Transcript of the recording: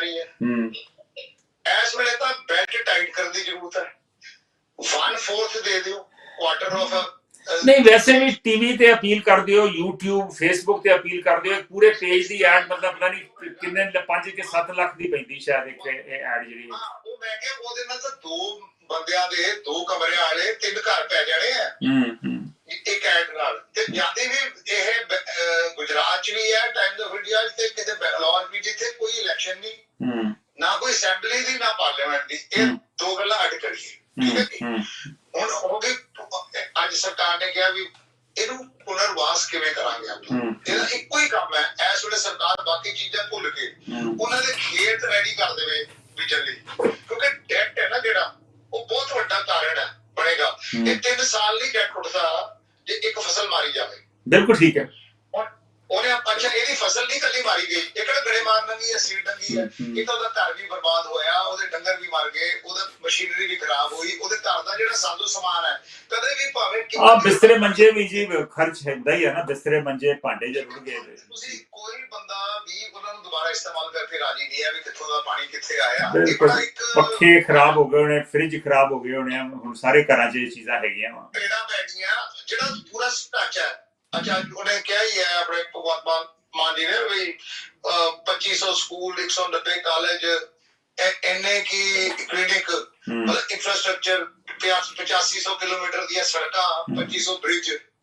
ਰਹੀ ਹੈ। ਹੂੰ। ਇਸ ਵੇਲੇ ਤਾਂ ਬੈਲਟ ਟਾਈਟ ਕਰਨ ਦੀ ਜ਼ਰੂਰਤ ਹੈ। 1/4 ਦੇ ਦਿਓ ਕੁਆਟਰ ਆਫ ਨਹੀਂ ਵੈਸੇ ਵੀ ਟੀਵੀ ਤੇ ਅਪੀਲ ਕਰਦੇ ਹੋ YouTube Facebook ਤੇ ਅਪੀਲ ਕਰਦੇ ਹੋ ਪੂਰੇ ਪੇਜ ਦੀ ਐਡ ਮਤਲਬ ਪਤਾ ਨਹੀਂ ਕਿੰਨੇ 5 ਕਿ 7 ਲੱਖ ਦੀ ਪੈਂਦੀ ਸ਼ਾਇਦ ਇੱਕ ਇਹ ਐਡ ਜਿਹੜੀ ਉਹ ਮੈਂ ਕਿਹਾ ਉਹਦੇ ਨਾਲ ਤਾਂ ਦੋ ਬੰਦਿਆਂ ਦੇ ਦੋ ਕਮਰਿਆਂ ਵਾਲੇ ਤਿੰਨ ਘਰ ਪੈ ਜਾਣੇ ਆ। ਹੂੰ ਹੂੰ। ਇੱਕ ਐਡ ਨਾਲ। ਤੇ ਜਾਂਦੇ ਵੀ ਇਹ ਗੁਜਰਾਤ ਚ ਵੀ ਹੈ ਟਾਈਮਸ ਆਫ ਇੰਡੀਆ ਤੇ ਕਿਤੇ ਬੈਂਗਲੌਰ ਵੀ ਜਿੱਥੇ ਕੋਈ ਇਲੈਕਸ਼ਨ ਨਹੀਂ। ਨਾ ਕੋਈ ਅਸੈਂਬਲੀ ਦੀ ਨਾ ਪਾਰਲੀਮੈਂਟ ਦੀ ਇਹ। ਦੋ ਗੱਲਾਂ ਅੱਡ ਕਰੀਏ ਠੀਕ ਹੈ ਜੀ? ਹੁਣ ਹੋ ਗਈ ਅੱਜ ਸਰਕਾਰ ਨੇ ਕਿਹਾ ਵੀ ਇਹਨੂੰ ਪੁਨਰਵਾਸ ਕਿਵੇਂ ਕਰਾਂਗੇ ਆਪਾਂ? ਇਹਦਾ ਇੱਕੋ ਹੀ ਕੰਮ ਹੈ ਇਸ ਵੇਲੇ ਸਰਕਾਰ ਬਾਕੀ ਚੀਜ਼ਾਂ ਭੁੱਲ ਕੇ ਉਹਨਾਂ ਦੇ ਖੇਤ ਰੈਡੀ ਕਰ ਦੇਵੇ ਲਈ ਕਿਉਂਕਿ ਡੈਟ ਹੈ ਨਾ ਜਿਹੜਾ ਉਹ ਬਹੁਤ ਵੱਡਾ ਕਾਰਨ ਹੈ ਬਣੇਗਾ। ਇਹ 3 ਸਾਲ ਨਹੀਂ ਡੈਟ ਉੱਠਦਾ ਜੇ ਇੱਕ ਫਸਲ ਮਾਰੀ ਜਾਵੇ। ਬਿਲਕੁਲ ਠੀਕ ਹੈ। ਉਹਨੇ ਅੱਛਾ ਇਹਦੀ ਫਸਲ ਨਹੀਂ ਕੱਲੀ ਮਾਰੀ ਗਈ ਇਹ ਕਿਹੜਾ ਮਾਰਨ ਲੱਗੀ ਹੈ ਸੀਡ ਲੱਗੀ ਹੈ। ਇਹ ਤਾਂ ਉਹਦਾ ਘਰ ਵੀ ਬਰਬਾਦ ਹੋਇਆ ਉਹਦੇ ਡੰਗਰ ਵੀ ਮਰ ਗਏ ਉਹਦਾ ਮਸ਼ੀਨਰੀ ਵੀ ਖਰਾਬ ਹੋਈ ਉਹਦੇ ਘਰ ਦਾ ਜਿਹੜਾ ਸਾਜ਼ੋ ਸਮਾਨ ਹੈ ਕਦੇ ਵੀ ਭਾਵੇਂ ਆ ਬਿਸਤਰੇ ਮੰਜੇ ਵੀ ਜੀ ਖਰਚ ਹੁੰਦਾ ਹੀ ਹੈ ਨਾ ਬਿਸਤਰੇ ਮੰਜੇ ਭਾਂਡੇ ਜ਼ਰੂਰ ਗਏ। ਤੁਸੀਂ ਕੋਈ ਬੰਦਾ ਵੀ ਉਹਨਾਂ ਨੂੰ ਦੁਬਾਰਾ ਇਸਤੇਮਾਲ ਕਰਕੇ ਰਾਜੀ ਨਹੀਂ ਹੈ ਵੀ ਕਿੱਥੋਂ ਦਾ ਪਾਣੀ ਕਿੱਥੇ ਆਇਆ ਇਹ ਬਿਲਕੁਲ। ਬੜਾ ਇੱਕ ਪੱਖੇ ਖਰਾਬ ਹੋ ਗਏ ਹੋਣੇ ਫ੍ਰਿਜ ਖਰਾਬ ਹੋ ਗਏ ਹੋਣੇ ਹੁਣ ਸਾਰੇ ਘਰਾਂ 'ਚ ਇਹ ਚੀਜ਼ਾਂ ਹੈਗੀਆਂ ਵਾ ਪੇੜਾਂ ਪੈ ਗਈਆਂ ਜਿਹੜਾ ਪੂਰਾ ਢਾਂਚਾ ਅੱਛਾ ਉਹਨੇ ਕਿਹਾ ਹੀ ਹੈ ਆਪਣੇ ਭਗਵੰਤ ਮਾਨ ਜੀ ਨੇ ਵੀ 2500 ਸਕੂਲ 190 ਕਾਲਜ ਐਨੇ ਕੀ ਕਲੀਨਿਕ ਮਤਲਬ ਇਨਫਰਾਸਟ੍ਰਕਚਰ 8500 ਕਿਲੋਮੀਟਰ ਦੀਆਂ ਸੜਕਾਂ 2500 ਬ੍ਰਿਜ